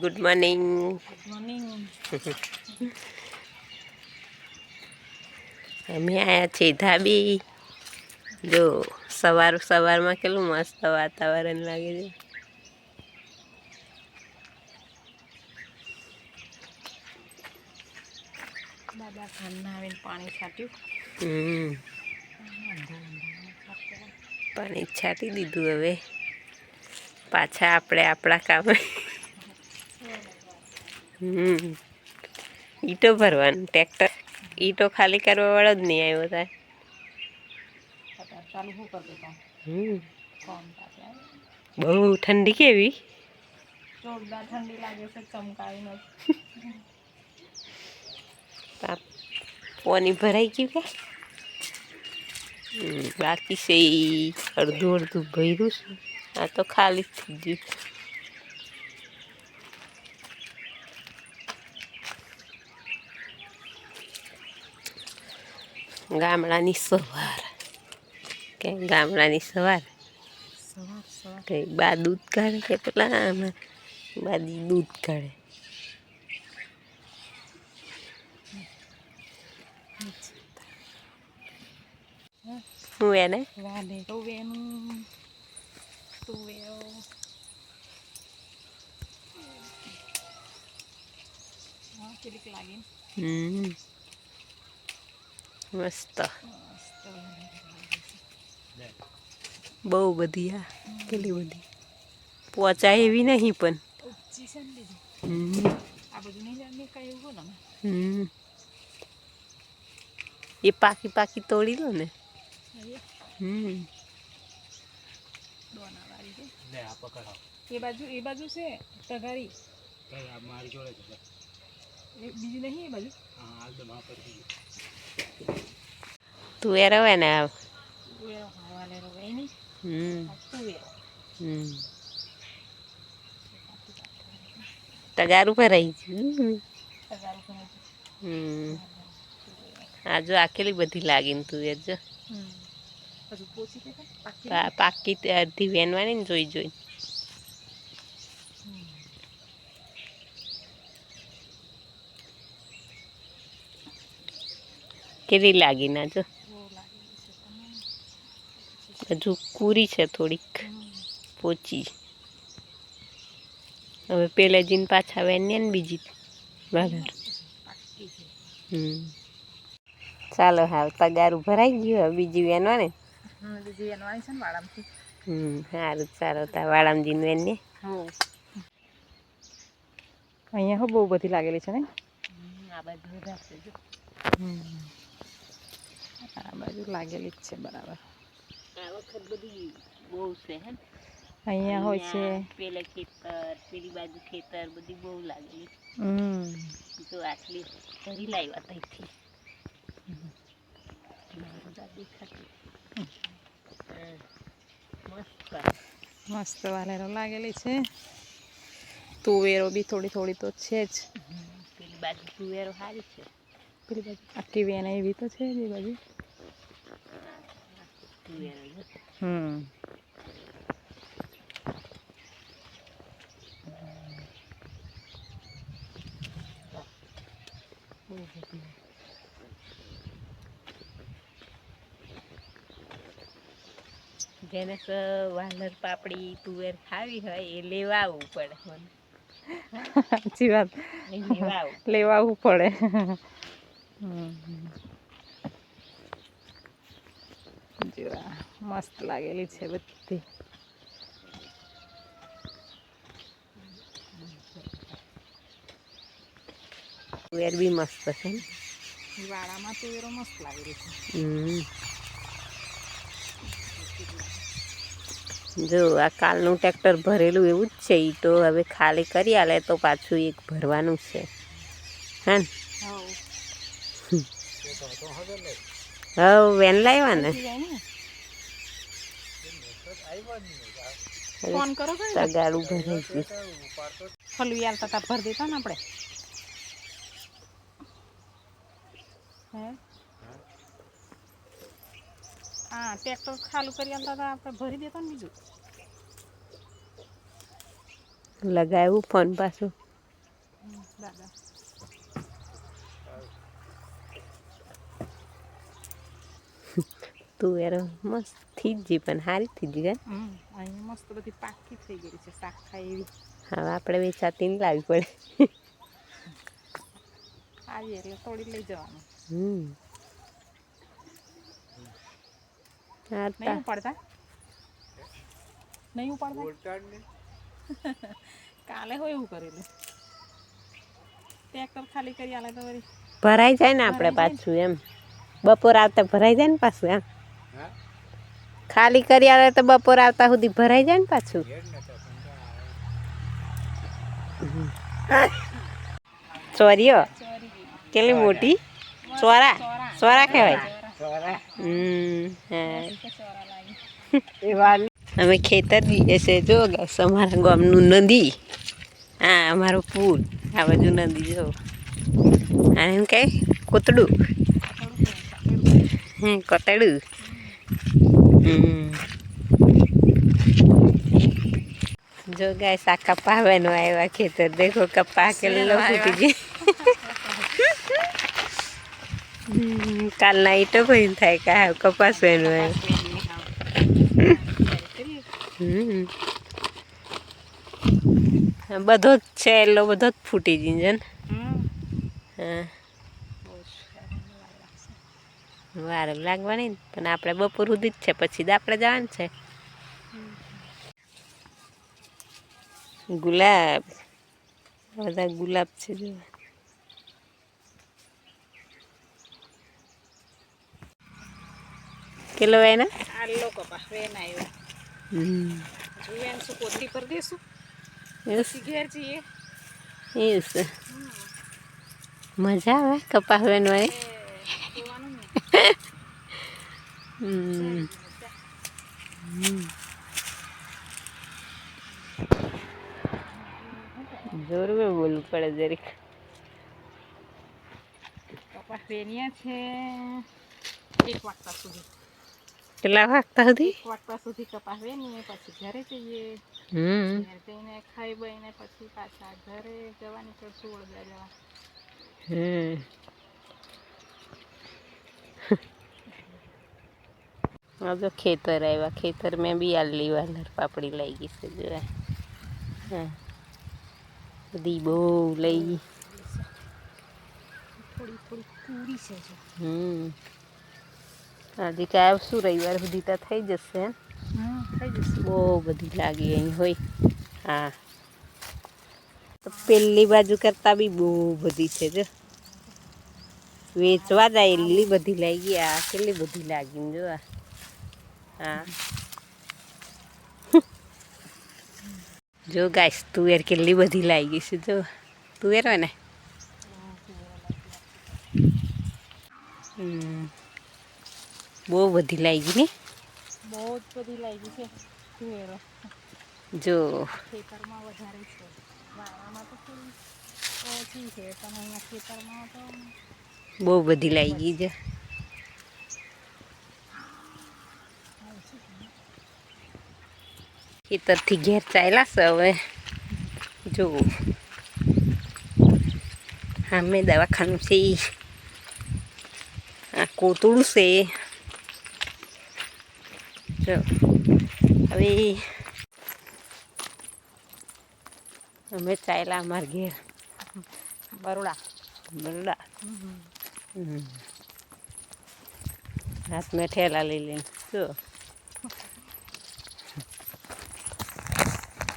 Good morning અમે આવ્યા છીએ ધાબી. જો સવાર સવારમાં કેટલું મસ્ત વાતાવરણ લાગે છે. દાદા ખાંડના આવીને પાણી છાટ્યું. હમ. પાણી છાંટી દીધું હવે. પાછા આપણે આપણા કામે. હમ ઈટો ભરવાનું ટ્રેક્ટર ઈટો ખાલી કરવા વાળો જ નહીં આવ્યો થાય અત્યારે ચાલુ શું કરી દેતા હમ ફોન પાસે બહુ ઠંડી કેવી જોરદાર ઠંડી લાગે છે ચમકાવી નથી પાપ પાણી ભરાઈ ગયું કે હમ, બાકી છે ઈ અડધું અડધું ભર્યું છે આ તો ખાલી જ થઈ ગયું ગામડાની સવાર કે ગામડાની સવાર સવાર સવાર કે બા દૂધ કાઢે કે પેલા આમાં બાદી દૂધ કાઢે હું એને વાલે તુવેનું તુવેરો હા કેટલીક લાગી હમ મસ્ત. બહુ બધી આ કેટલી બધી? પહોંચાય એવી નહીં પણ. એ પાકી પાકી તોડી લો ને. હમ. એ બાજુ એ બાજુ છે તગારી. બીજું નહીં એ બાજુ? હા તુવેરો હમ. ને તગાર ઉપર રહી. હમ. આ જો આખેલી બધી લાગીને તું એ જો પાકી અડધી વેનવાની ને જોઈ જોઈ. કેવી લાગી ના જો હજુ કુરી છે થોડીક. પોચી. હવે પેલા જીન પાછા વેને ને બીજી બરાબર હમ. ચાલો હાલ તગારું ભરાઈ ગયું હવે બીજી વેનવા ને? હમ બીજી એનવાની છે ને વાળામથી. હમ સારું ચાલો તા વાળામજીને વેને હો. અહીંયા હો બહુ બધી લાગેલી છે ને? આ જો. આ બાજુ લાગેલી જ છે બરાબર. આ વખત બધી બહુ છે હે? અહીંયા હોય છે. પેલા ખેતર પેલી બાજુ ખેતર બધી બહુ લાગેલી. હમ. તો આટલી ભરી લાવ્યા ત્યાંથી બધા મસ્ત વાલેરો લાગેલી છે. તુવેરો બી થોડી થોડી તો છે જ. પેલી બાજુ તુવેરો સારી છે. પેલી બાજુ આખી વેન એવી તો છે એ બાજુ. તુવેરો જો. હમ બહુ બધી. જેને સ વાલર પાપડી તુવેર ખાવી હોય એ લેવા આવવું પડે મને સાચી વાત એ લેવા આવું લેવા આવવું પડે હમ. જો આ મસ્ત લાગેલી છે બધી. તુવેર બી મસ્ત છે વાળામાં તુવેરો મસ્ત લાગેલી છે. જો આ કાલનું ટ્રેક્ટર ભરેલું એવું જ છે એ તો. હવે ખાલી કરી આલે તો પાછું એક ભરવાનું છે. હા ને? હવ. વેન લાવ્યા ને? ફોન કરો તગાડું ગયું આલતા તા ભર દેતા ને આપણે. હે? હા ટ્રેક્ટર ખાલું કરી આલતા હતા આપણે ભરી દેતા ને બીજું. લગાવ્યું ફોન પાછું. દાદા. તુવેરો મસ્ત થઈ જ પણ સારી થઈ ગઈ અહીંયા મસ્ત બધી પાકી થઈ ગઈ છે શાક ખાય એવી. હવે આપણે વેચાતી ને લાવવી પડે. આવીએ એટલે તોડી લઈ જવાનું. હમ. નહીં ઉપાડતા? નહીં ઉપાડતા? કાલે હોય એવું કરેલું. ટ્રેક્ટર ખાલી કરી આલે તો ભરાઈ જાય ને આપણે પાછું એમ. બપોર આવતા ભરાઈ જાય ને પાછું એમ. ખાલી કરી આવે તો બપોર આવતા સુધી ભરાઈ જાય ને પાછું. ચોરીઓ? કેટલી મોટી? ચોરા? ચોરા. કહેવાય. અમે ખેતર જઈએ છે, જો અમારા ગામનું નદી. હા, અમારો પુલ. આ બાજુ નદી, જો. આ એમ કે, કોતડું? હમ, કોતડું. જો ગાઈસ આ કપા બનો આવ્યા ખેતર. દેખો કપા કેટલો ફૂટી ગયો કાલના ઈટો કોઈ થાય કા કપાસ બહેનો આવ્યો. હમ. હા, બધો જ છે એટલો બધો જ ફૂટી ગઈ છે ને. હા. વાર લાગવાની પણ આપણે બપોર સુધી જ છે પછી આપણે જવાનું છે. ગુલાબ બધા ગુલાબ છે જો કેટલો એના? આલો કપા વેન આવ્યો હમ. વેન શું કોથળી પર દેશું? એ પછી ઘેર જઈએ. એસ મજા આવે કપાસ હોય ને બોલવું પડે જરીક. કપાસ વેન્યા છે. એક વાગતા સુધી. કેટલા વાગતા સુધી? એક વાગતા સુધી કપાસ વેનીએ પછી ઘરે જઈએ. હમ. જઈને ખાઈ બઈને પછી પાછા ઘરે જવાની કરશું વડોદરા જવા. હમ. આ તો ખેતર આવ્યા ખેતર મેં બી આલી વાલર પાપડી લઈ ગઈ છે જો આ. હા બધી બહુ લઈ ગઈ થોડી થોડી પૂરી છે જો હમ હજી કાંઈ શું રવિવાર સુધી તો થઈ જશે એમ હા થઈ જશે બહુ બધી લાગી અહીં હોય હા તો પેલી બાજુ કરતાં બી બહુ બધી છે જો વેચવા જાય એટલી બધી લાગી આ કેટલી બધી લાગી જો આ હા. જો ગાઈસ તુવેર કેટલી બધી લાગી છે જો. તુવેર હોય ને? બહુ બધી લાગી ને? બહુ જ બધી લાગી છે તુવેરો. જો. ખેતરમાં વધારે છે. વાળામાં તો થોડી ઓછી છે પણ અહીંયા ખેતરમાં તો બહુ બધી લાગી છે. ખેતરથી ઘેર ચાલ્યા છે હવે. જો. સામે દવાખાનું છે આ કોતળું છે. જો. હવે અમે ચાલ્યા અમારા ઘેર. બરોડા. બરોડા. હાથ મેં ઠેલા લઈ લઈને. જો.